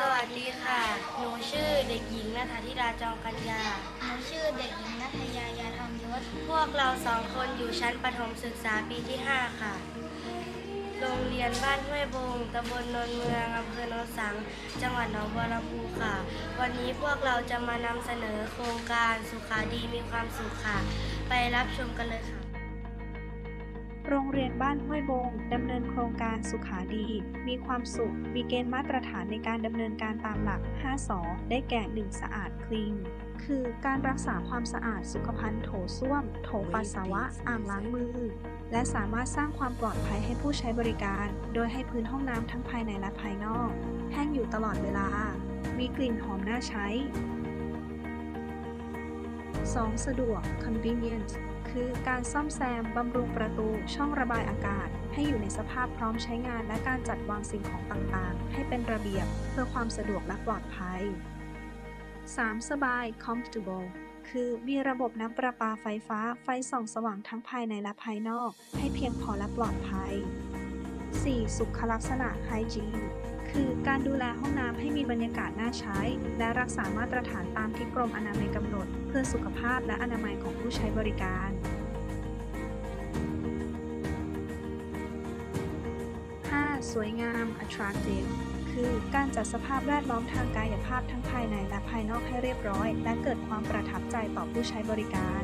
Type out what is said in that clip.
สวัสดีค่ะ หนูชื่อเด็กหญิงนัทธิดาจองกัญญา หนูชื่อเด็กหญิงนัทยายาธรรมยศ พวกเราสองคนอยู่ชั้นประถมศึกษาปีที่ 5 ค่ะ โรงเรียนบ้านห้วยบงตำบลนนเมืองอำเภอโนนสัง จังหวัดหนองบัวลำพูค่ะ วันนี้พวกเราจะมานำเสนอโครงการสุขาดีมีความสุขค่ะ ไปรับชมกันเลยค่ะ โรงเรียนบ้านห้วยบงดำเนินโครงการสุขาดี มีความสุข มีเกณฑ์มาตรฐานในการดำเนินการตามหลัก 5สอได้แก่ 1 สะอาดคลีนคือการรักษาความสะอาดสุขภัณฑ์โถส้วม โถปัสสาวะ อ่างล้างมือ และสามารถสร้างความปลอดภัยให้ผู้ใช้บริการ โดยให้พื้นห้องน้ำทั้งภายในและภายนอก แห้งอยู่ตลอดเวลา มีกลิ่นหอมน่าใช้ 2. สะดวก convenient คือการซ่อมแซมบำรุงประตูช่องระบายอากาศ ให้อยู่ในสภาพพร้อมใช้งานและการจัดวางสิ่งของต่างๆ ให้เป็นระเบียบเพื่อความสะดวกและปลอดภัย 3. สบาย comfortable คือมีระบบน้ำประปาไฟฟ้าไฟส่องสว่างทั้งภายในและภายนอก ให้เพียงพอและปลอดภัย 4. สุขลักษณะ hygiene คือการดูแลห้องน้ำให้มีบรรยากาศน่าใช้ และรักษามาตรฐานตามที่กรมอนามัยกำหนด เพื่อสุขภาพและอนามัยของผู้ใช้บริการ 5. สวยงาม attractive คือการจัดสภาพแวดล้อมทางกายภาพทั้งภายในและภายนอกให้เรียบร้อย และเกิดความประทับใจต่อผู้ใช้บริการ